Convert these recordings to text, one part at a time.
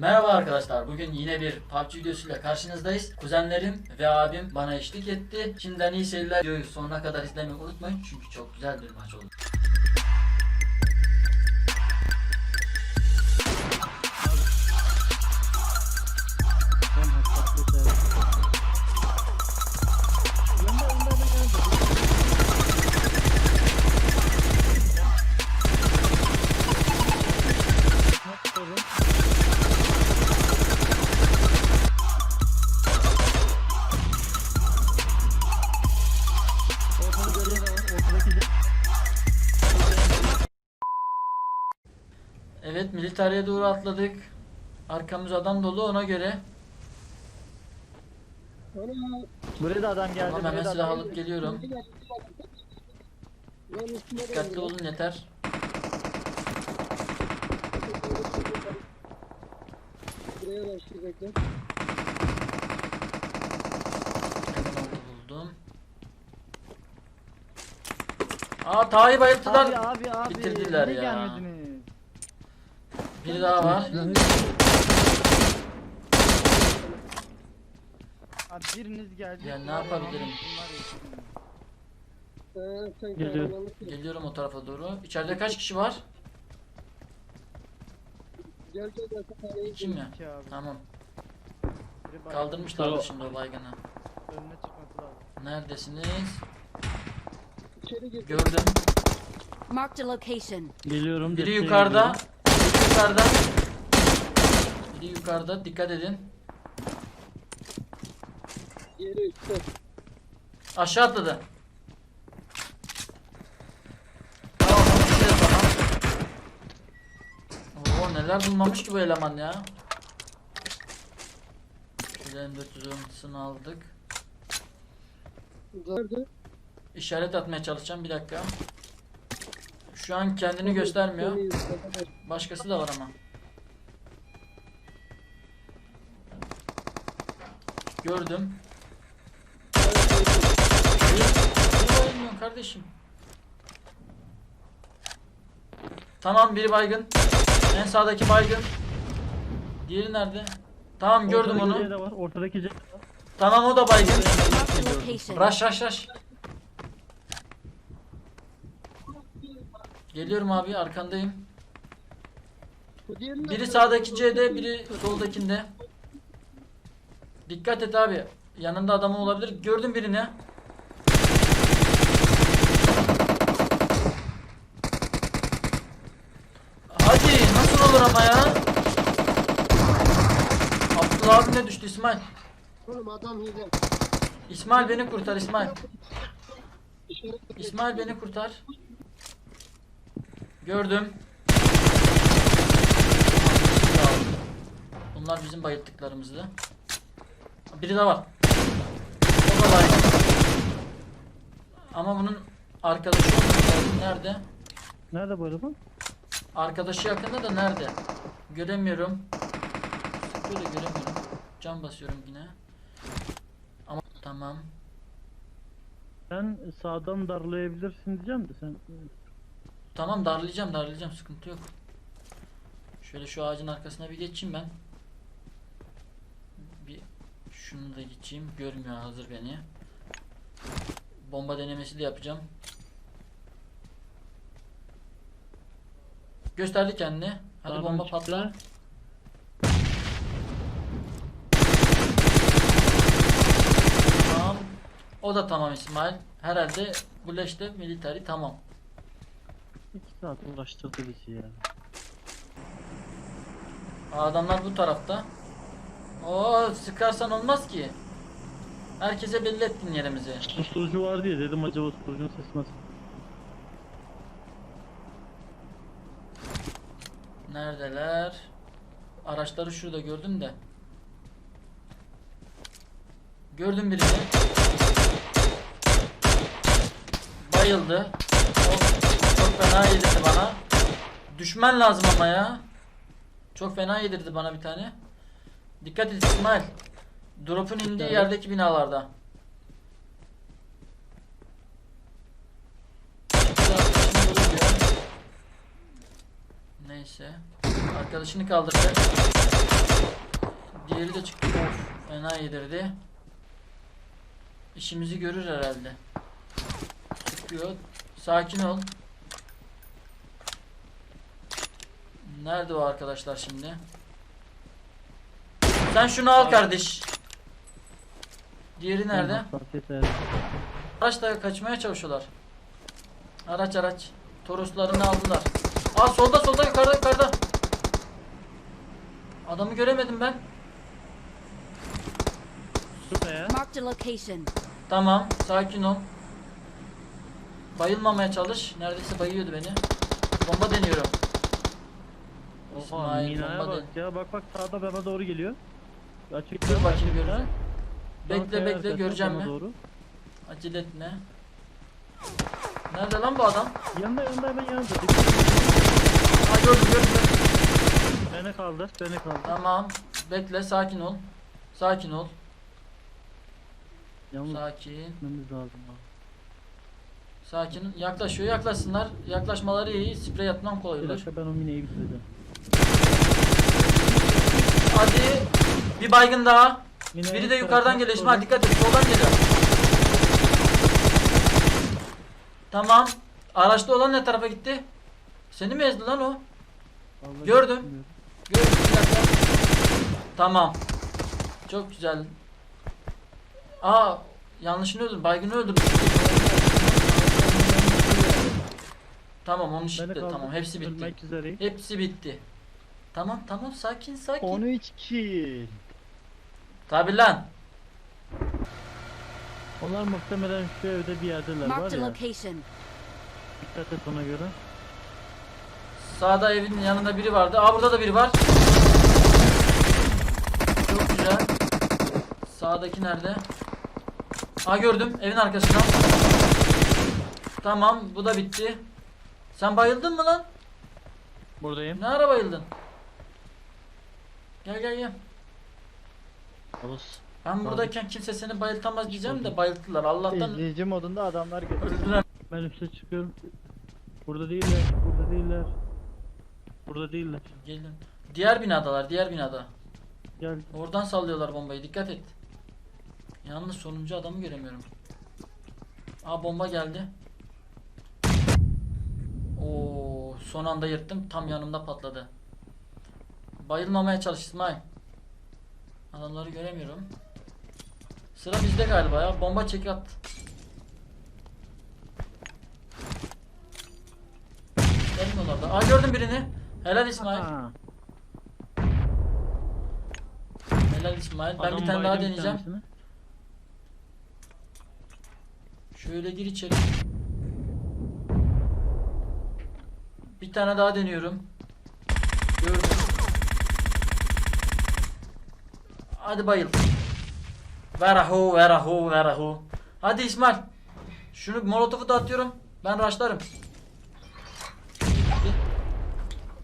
Merhaba arkadaşlar. Bugün yine bir PUBG videosuyla karşınızdayız. Kuzenlerim ve abim bana eşlik etti. Şimdiden iyi seyirler. Videoyu sonuna kadar izlemeyi unutmayın. Çünkü çok güzel bir maç oldu. Evet militariye doğru atladık. Arkamız adam dolu ona göre. Buraya da adam geldi. Tamam buraya hemen da silah adam alıp geliyorum. Dikkatli olun yeter. Buraya onu buldum. Aa Taha'yı bayılttılar. Abi abi abi. Bitirdiler niye ya. gelmediniz? Biri daha var. Abi biriniz geldi. Ya ne yapabilirim? Sen Geliyor. kahramanlık yap. Geliyorum o tarafa doğru. İçeride kaç kişi var? İki abi. Tamam. Kaldırmışlardı şimdi o baygını. Önüne çıkması lazım. Neredesiniz? Gördüm. Marked a location. Geliyorum. Biri yukarıda. geliyorum. Yukarıda. Biri yukarıda. Dikkat edin. Yeri üstte. Aşağı atladı. Tamam. Oo neler bulmamış ki bu eleman ya. Şöyle M410'sunu aldık. Nerede? İşaret atmaya çalışacağım bir dakika. Şu an kendini göstermiyor. İzle. Başkası da var ama. Gördüm. Niye, niye bayılmıyorsun kardeşim? Tamam biri baygın. En sağdaki baygın. Diğeri nerede? Tamam gördüm Ortadaki C onu. de var. Ortadaki C de var. Tamam o da baygın. Rush rush rush. Geliyorum abi arkandayım. Biri sağdaki C'de, biri soldakinde. Dikkat et abi. Yanında adamı olabilir. Gördüm birini. Hadi nasıl olur ama ya? Abdullah abi ne düştü İsmail? Oğlum adam hile. İsmail beni kurtar İsmail. İsmail beni kurtar. Gördüm. Bunlar bizim bayılttıklarımızdı. Biri de var. O da baygın. Ama bunun arkadaşı. Nerede? Nerede bu araba? Arkadaşı yakında da nerede? Göremiyorum. Böyle göremiyorum. Cam basıyorum yine. Ama tamam. Sen sağdan darlayabilirsin diyeceğim de sen Tamam darlayacağım darlayacağım sıkıntı yok. Şöyle şu ağacın arkasına bir geçeyim ben. Bir şunu da geçeyim. Görmüyor hazır beni. Bomba denemesi de yapacağım. Gösterdi kendini. Hadi Sağdan bomba çıktı. patla. Tamam. O da tamam İsmail. Herhalde bu leşte militari tamam. 2 saat uğraştırdı bizi ya. Adamlar bu tarafta. Oo sıkarsan olmaz ki. Herkese belli ettin yerimizi. Susturucu var diye dedim acaba susturucunun sesi nasıl? Neredeler? Araçları şurada gördüm de. Gördüm birini. Bayıldı. Fena yedirdi bana. Düşman lazım ama ya. Çok fena yedirdi bana bir tane. Dikkat et İsmail. Drop'un indiği yerdeki binalarda. Neyse. Arkadaşını kaldıracak. Diğeri de çıktı. Of fena yedirdi. İşimizi görür herhalde. Çıkıyor. Sakin ol. Nerede o arkadaşlar şimdi? Sen şunu al kardeş. Diğeri nerede? Araçla kaçmaya çalışıyorlar. Araç araç. Toroslarını aldılar. Aa solda solda yukarıda yukarıda. Adamı göremedim ben. Şurada ya. Marked a location. Tamam sakin ol. Bayılmamaya çalış. Neredeyse bayıyordu beni. Bomba deniyorum. Oha İsmail minaya bomba bak ya bak bak sağda bana doğru geliyor. Açık Dur bakayım göreceğim. Bekle bekle göreceğim mi? Doğru. Acele etme. Nerede lan bu adam? Yanında yanında hemen yanında. Ha gördüm gördüm. Beni kaldır beni kaldır. Tamam. Bekle sakin ol. Sakin ol. Yalnız Sakin. gitmemiz lazım abi. Sakin. Yaklaşıyor. Yaklaşsınlar. Yaklaşmaları iyi. Sprey atmam Bir kolay olur. dakika ben o mineyi bitireceğim. Hadi. Bir baygın daha. Mine Biri de yukarıdan geliyor. İsmail dikkat et. Soldan geliyor. Tamam. Araçta olan ne tarafa gitti? Seni mi ezdi lan o? Vallahi Gördüm. Gördüm bir dakika. Tamam. Çok güzel. Aa yanlışını öldürdüm. Baygını öldürdüm. Tamam onu işitti. kaldır. Tamam hepsi bitti. Ölmek üzereyim. Hepsi bitti. Tamam tamam sakin sakin. 13 kill. Tabi lan. Onlar muhtemelen şu evde bir yerdeler var Marked a ya. location. Dikkat et ona göre. Sağda evin yanında biri vardı. Aa burada da biri var. Çok güzel. Sağdaki nerede? Aa gördüm evin arkasından. Tamam bu da bitti. Sen bayıldın mı lan? Buradayım. Ne ara bayıldın? Gel gel gel. Alış. Ben buradayken kimse seni bayıltamaz diyeceğim de bayılttılar. Allah'tan İzleyici modunda adamlar geliyor. öldüler. Ben üste çıkıyorum. Burada değiller. Burada değiller. Burada değiller. Gelin. Diğer binadalar, diğer binada. Gel. Oradan sallıyorlar bombayı. Dikkat et. Yalnız sonuncu adamı göremiyorum. Aa bomba geldi. Oo, son anda yırttım. Tam yanımda patladı. Bayılmamaya çalış İsmail. Adamları göremiyorum. Sıra bizde galiba ya. Bomba çek at. Gelmiyorlar da. Aa gördüm birini. Helal İsmail. Ha. Helal İsmail. Ben Adam bir tane daha deneyeceğim. Şöyle gir içeri. Bir tane daha deniyorum. Gördüm. Hadi bayıl. Verahu verahu verahu. Hadi İsmail. Şunu molotofu da atıyorum. Ben raşlarım.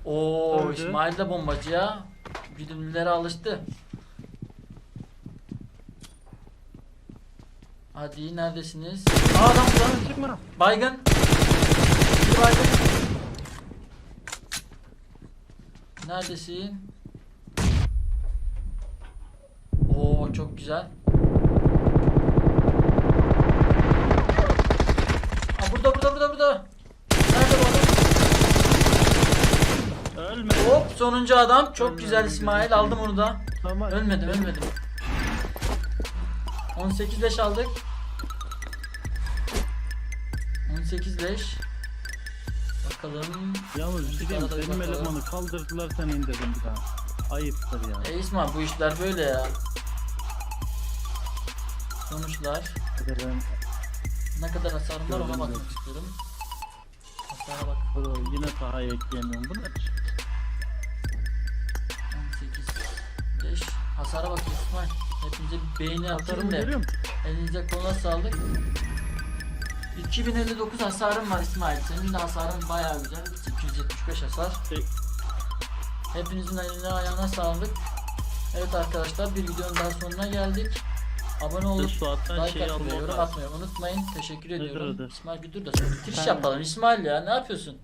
Oo Öldü. İsmail de bombacı ya. Güdümlülere alıştı. Hadi neredesiniz? Aa adam burada. Çıkma. Baygın. Bir baygın. Neredesin? Oo çok güzel. Aa burada burada burada burada. Nerede bu adam? Ölme. Hop sonuncu adam. Çok Ölmedi, güzel İsmail. Aldım onu da. Tamam. Ölmedim ölmedim. 18 leş aldık. 18 leş. Bakalım. Yalnız bir şey diyeyim, benim bakalım. elemanı kaldırdılar sen indirdin bir daha. Ayıptır ya. E İsmail bu işler böyle ya. Sonuçlar. Ben Ne kadar hasarım var ona Gördüm, bakmak gördüm. istiyorum. Hasara bak. Bro, yine sahaya ekleyemiyorum. Bu ne? 18 leş. Hasara bak İsmail. Hepinize bir beğeni atayım Hasarımı da. görüyor musun? Elinize koluna sağlık. 2059 hasarım var İsmail. Senin de hasarın bayağı güzel. 275 hasar. Hepinizin eline ayağına sağlık. Evet arkadaşlar bir videonun daha sonuna geldik. Abone olup like şey atmayı, yorum atmayı unutmayın. Teşekkür ediyorum. adı? İsmail Güldür de sonra bitiriş yapalım. İsmail ya ne yapıyorsun?